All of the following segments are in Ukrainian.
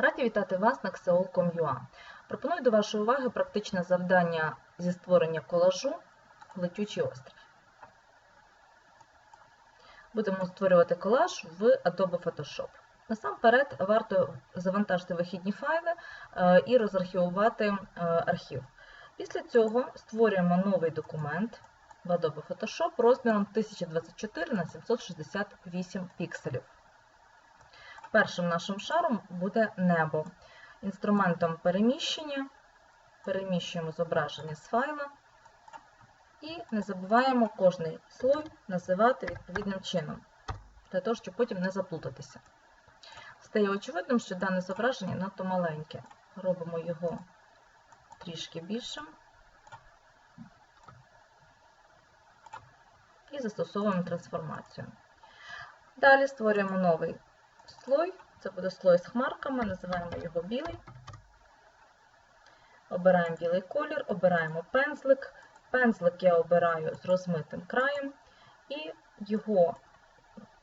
Раді вітати вас на Xeol.com.ua. Пропоную до вашої уваги практичне завдання зі створення колажу «Летючий острів». Будемо створювати колаж в Adobe Photoshop. Насамперед варто завантажити вихідні файли е, і розархівувати е, архів. Після цього створюємо новий документ в Adobe Photoshop розміром 1024 на 768 пікселів. Першим нашим шаром буде небо. Інструментом переміщення переміщуємо зображення з файла і не забуваємо кожний слой називати відповідним чином, для того, щоб потім не заплутатися. Стає очевидним, що дане зображення надто маленьке. Робимо його трішки більшим і застосовуємо трансформацію. Далі створюємо новий слой, це буде слой з хмарками, називаємо його білий. Обираємо білий колір, обираємо пензлик. Пензлик я обираю з розмитим краєм, і його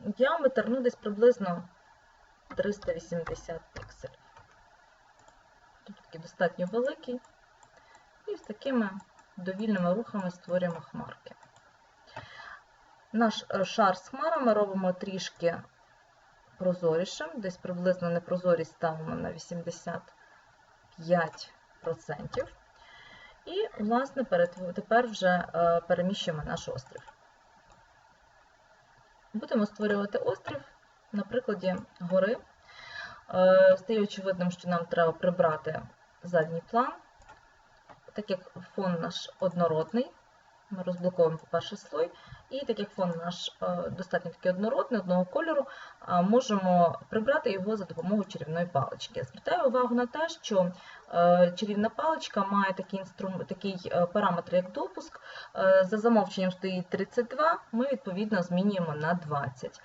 діаметр ну, десь приблизно 380 пікселів. Тут такий достатньо великий. І з такими довільними рухами створюємо хмарки. Наш шар з хмарами робимо трішки прозорішим, десь приблизно непрозорість ставимо на 85%. І, власне, тепер вже переміщуємо наш острів. Будемо створювати острів на прикладі гори. Стає очевидним, що нам треба прибрати задній план, так як фон наш однородний. Ми розблоковуємо, по-перше, слой, і так як фон наш достатньо таки однородний, одного кольору, можемо прибрати його за допомогою чарівної палички. Звертаю увагу на те, що чарівна паличка має такий, такий параметр, як допуск. За замовченням стоїть 32, ми відповідно змінюємо на 20.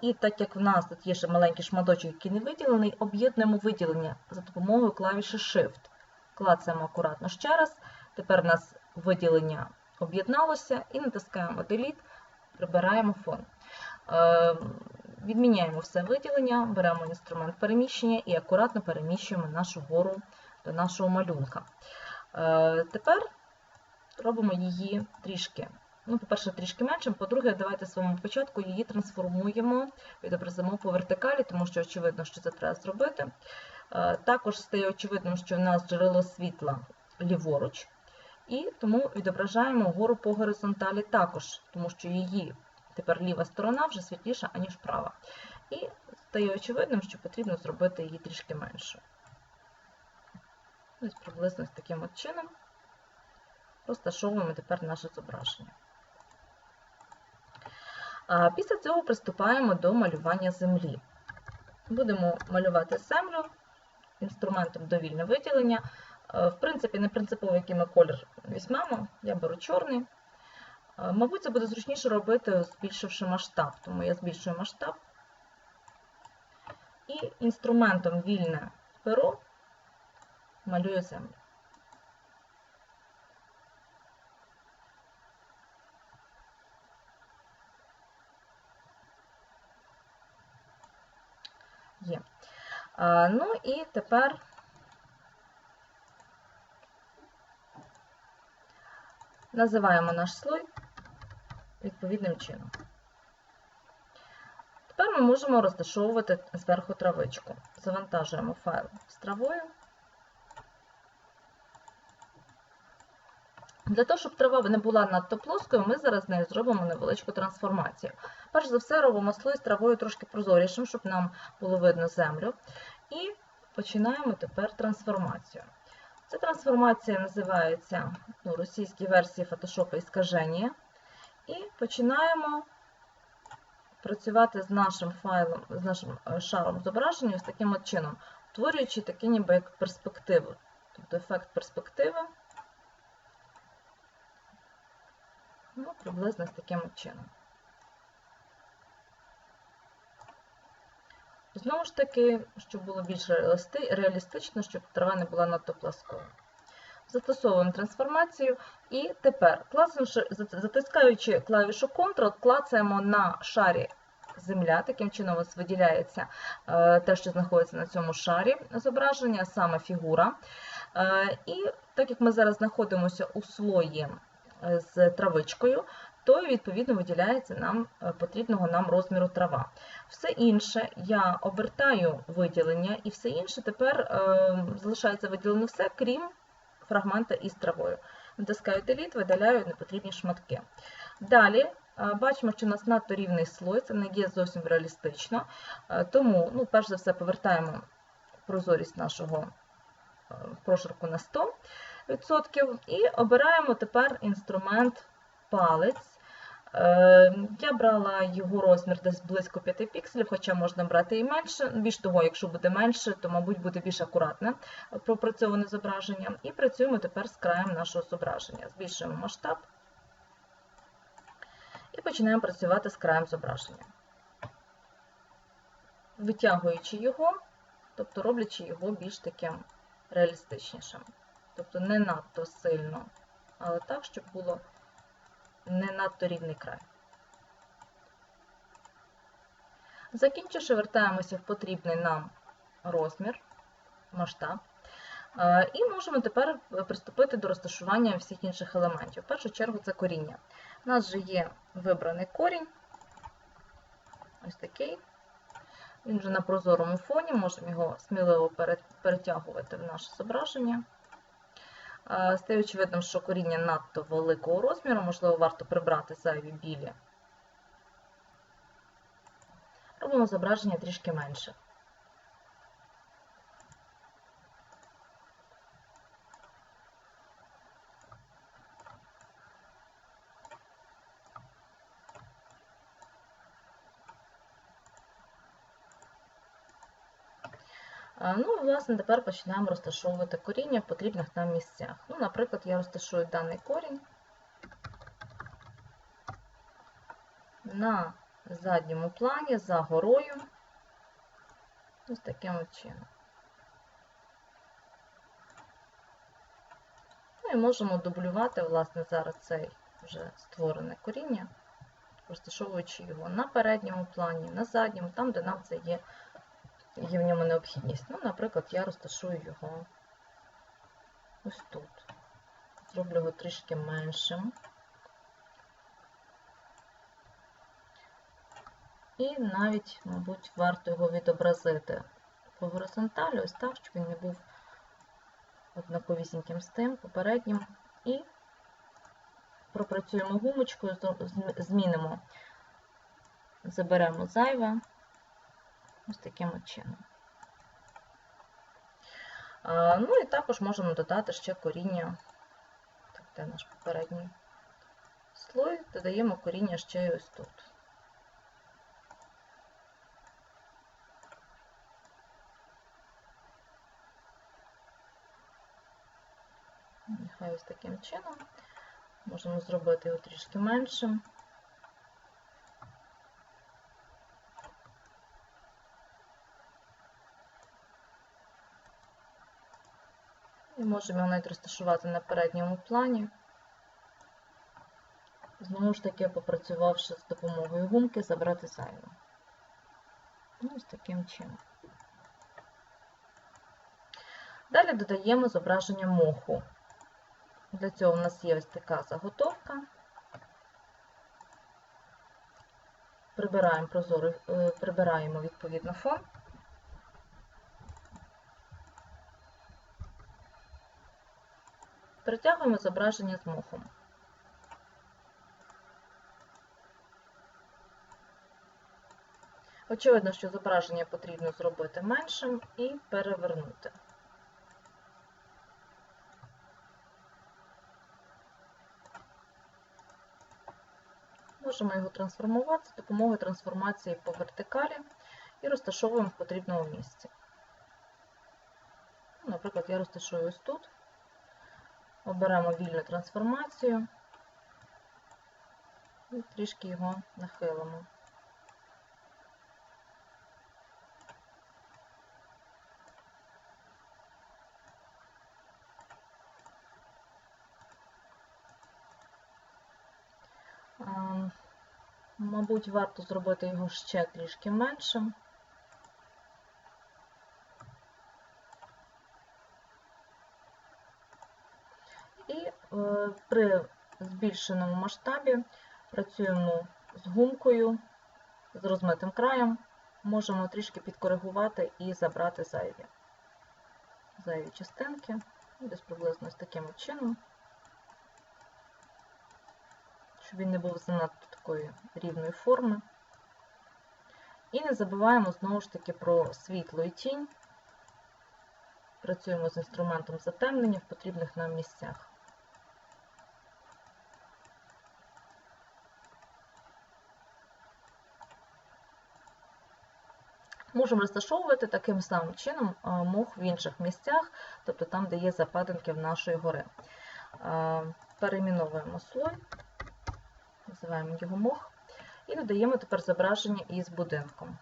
І так як в нас тут є ще маленький шматочок, який не виділений, об'єднуємо виділення за допомогою клавіші Shift. Клацаємо акуратно ще раз. Тепер в нас виділення об'єдналося і натискаємо Delete, прибираємо фон. Відміняємо все виділення, беремо інструмент переміщення і акуратно переміщуємо нашу гору до нашого малюнка. Тепер робимо її трішки. Ну, По-перше, трішки меншим, по-друге, давайте з самого початку її трансформуємо, відобразимо по вертикалі, тому що очевидно, що це треба зробити. Також стає очевидним, що у нас джерело світла ліворуч, і тому відображаємо гору по горизонталі також, тому що її тепер ліва сторона вже світліша, аніж права. І стає очевидним, що потрібно зробити її трішки меншою. Ось приблизно з таким от чином розташовуємо тепер наше зображення. Після цього приступаємо до малювання землі. Будемо малювати землю інструментом довільне виділення. В принципі, не принципово, який ми колір візьмемо, я беру чорний. Мабуть, це буде зручніше робити, збільшивши масштаб, тому я збільшую масштаб. І інструментом вільне перо малюю землю. Є. Ну і тепер називаємо наш слой відповідним чином. Тепер ми можемо розташовувати зверху травичку. Завантажуємо файл з травою. Для того, щоб трава не була надто плоскою, ми зараз з нею зробимо невеличку трансформацію. Перш за все, робимо слой з травою трошки прозорішим, щоб нам було видно землю. І починаємо тепер трансформацію. Ця трансформація називається у російській версії Photoshop іскаження. І починаємо працювати з нашим файлом, з нашим шаром зображення ось таким от чином, утворюючи такі ніби як перспективу, тобто ефект перспективи. Ну, приблизно з таким чином. Знову ж таки, щоб було більш реалістично, щоб трава не була надто пласкою. Застосовуємо трансформацію і тепер, затискаючи клавішу Ctrl, клацаємо на шарі земля. Таким чином у вас виділяється е, те, що знаходиться на цьому шарі зображення, саме фігура. Е, І так як ми зараз знаходимося у слої е, з травичкою, то відповідно виділяється нам е, потрібного нам розміру трава. Все інше я обертаю виділення, і все інше тепер е, залишається виділено все, крім фрагмента із травою. Натискаю Delete, видаляю непотрібні шматки. Далі е, бачимо, що у нас надто рівний слой, це не є зовсім реалістично. Е, Тому, ну, перш за все, повертаємо прозорість нашого прошарку на 100% і обираємо тепер інструмент палець. Е, Я брала його розмір десь близько 5 пікселів, хоча можна брати і менше. Більш того, якщо буде менше, то, мабуть, буде більш акуратне пропрацьоване зображення. І працюємо тепер з краєм нашого зображення. Збільшуємо масштаб і починаємо працювати з краєм зображення. Витягуючи його, тобто роблячи його більш таким реалістичнішим. Тобто не надто сильно, але так, щоб було не надто рівний край. Закінчивши, вертаємося в потрібний нам розмір, масштаб. Е, І можемо тепер приступити до розташування всіх інших елементів. В першу чергу це коріння. У нас вже є вибраний корінь, ось такий. Він вже на прозорому фоні, можемо його сміливо перетягувати в наше зображення. Стає очевидним, що коріння надто великого розміру, можливо, варто прибрати зайві білі. Робимо зображення трішки менше. Ну, і, власне, тепер починаємо розташовувати коріння в потрібних нам місцях. Ну, Наприклад, я розташую даний корінь на задньому плані за горою. Ось таким от чином. Ну і можемо дублювати, власне, зараз цей вже створене коріння, розташовуючи його на передньому плані, на задньому, там, де нам це є є в ньому необхідність. Ну, наприклад, я розташую його ось тут. Зроблю його трішки меншим. І навіть, мабуть, варто його відобразити по горизонталі, ось так, щоб він не був однаковісіньким з тим, попереднім. І пропрацюємо гумочкою, змінимо, заберемо зайве. Ось таким чином. Ну і також можемо додати ще коріння, так, де наш попередній слой, додаємо коріння ще й ось тут. Нехай ось таким чином. Можемо зробити його трішки меншим. І можемо навіть розташувати на передньому плані. Знову ж таки, попрацювавши з допомогою гумки, забрати зайве. Ну, ось таким чином. Далі додаємо зображення моху. Для цього у нас є ось така заготовка. Прибираємо прозорий, е, прибираємо відповідно фон. Перетягуємо зображення з мохом. Очевидно, що зображення потрібно зробити меншим і перевернути. Можемо його трансформувати з допомогою трансформації по вертикалі і розташовуємо в потрібному місці. Наприклад, я розташую ось тут. Оберемо вільну трансформацію і трішки його нахилимо. Мабуть, варто зробити його ще трішки меншим. І е, при збільшеному масштабі працюємо з гумкою, з розмитим краєм, можемо трішки підкоригувати і забрати зайві, зайві частинки, десь приблизно з таким чином, щоб він не був занадто такої рівної форми. І не забуваємо знову ж таки про світло і тінь. Працюємо з інструментом затемнення в потрібних нам місцях. Можемо розташовувати таким самим чином мох в інших місцях, тобто там, де є западинки в нашої гори. Перейменовуємо слой, називаємо його мох, і додаємо тепер зображення із будинком.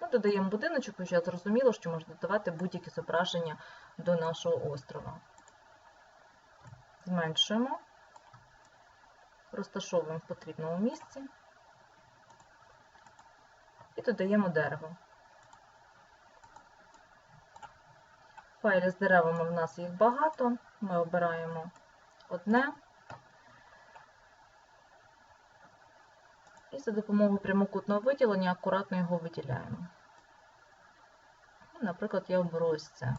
Ми додаємо будиночок, хоча зрозуміло, що можна додавати будь-які зображення до нашого острова. Зменшуємо, розташовуємо в потрібному місці і додаємо дерево. Файли з деревами в нас їх багато, ми обираємо одне і за допомогою прямокутного виділення акуратно його виділяємо. Наприклад, я оберу ось це.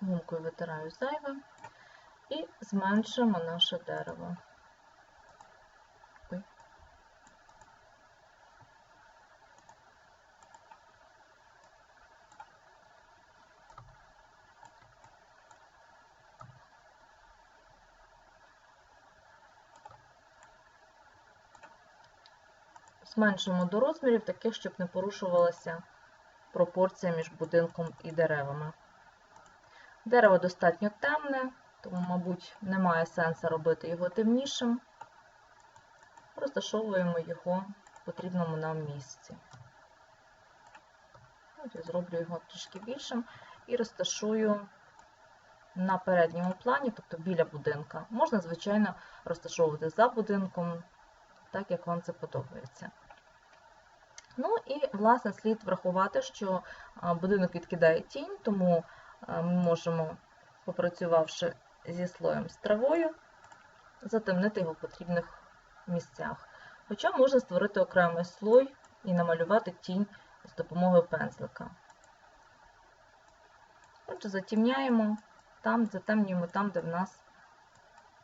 Гумкою витираю зайве і зменшуємо наше дерево. Зменшуємо до розмірів таких, щоб не порушувалася пропорція між будинком і деревами. Дерево достатньо темне, тому, мабуть, немає сенсу робити його темнішим. Розташовуємо його в потрібному нам місці. От я зроблю його трішки більшим і розташую на передньому плані, тобто біля будинка. Можна, звичайно, розташовувати за будинком, так як вам це подобається. Ну і, власне, слід врахувати, що будинок відкидає тінь, тому ми можемо, попрацювавши зі слоєм з травою, затемнити його в потрібних місцях. Хоча можна створити окремий слой і намалювати тінь з допомогою пензлика. Отже, затемняємо там, затемнюємо там, де в нас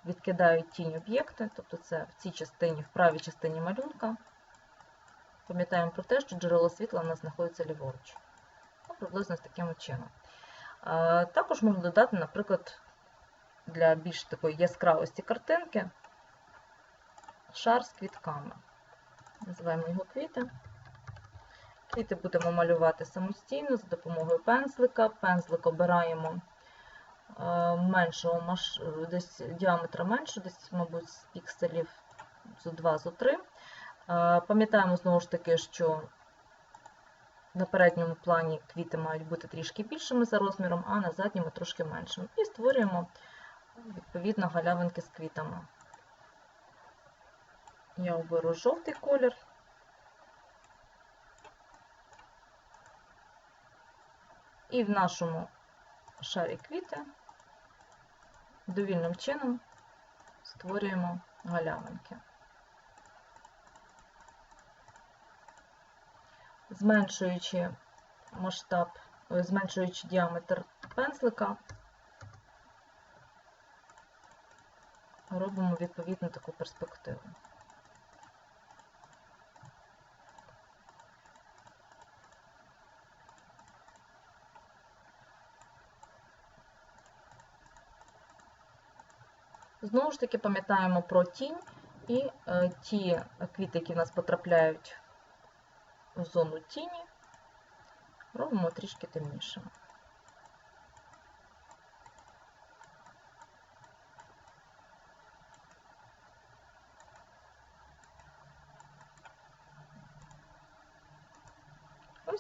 відкидають тінь об'єкти, тобто це в цій частині, в правій частині малюнка. Пам'ятаємо про те, що джерело світла у нас знаходиться ліворуч. Ну, приблизно з таким чином. Також можна додати, наприклад, для більш такої яскравості картинки шар з квітками. Називаємо його квіти. Квіти будемо малювати самостійно за допомогою пензлика. Пензлик обираємо меншого, десь діаметра менше, десь, мабуть, з пікселів зо 2 зо 3. Пам'ятаємо знову ж таки, що на передньому плані квіти мають бути трішки більшими за розміром, а на задньому трошки меншими. І створюємо, відповідно, галявинки з квітами. Я оберу жовтий колір. І в нашому шарі квіти довільним чином створюємо галявинки. Зменшуючи масштаб, зменшуючи діаметр пензлика, робимо відповідно таку перспективу. Знову ж таки пам'ятаємо про тінь і е, ті квіти, які в нас потрапляють в зону тіні, робимо трішки темнішими.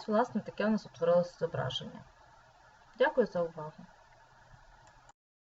ось, власне, таке у нас утворилося зображення. Дякую за увагу!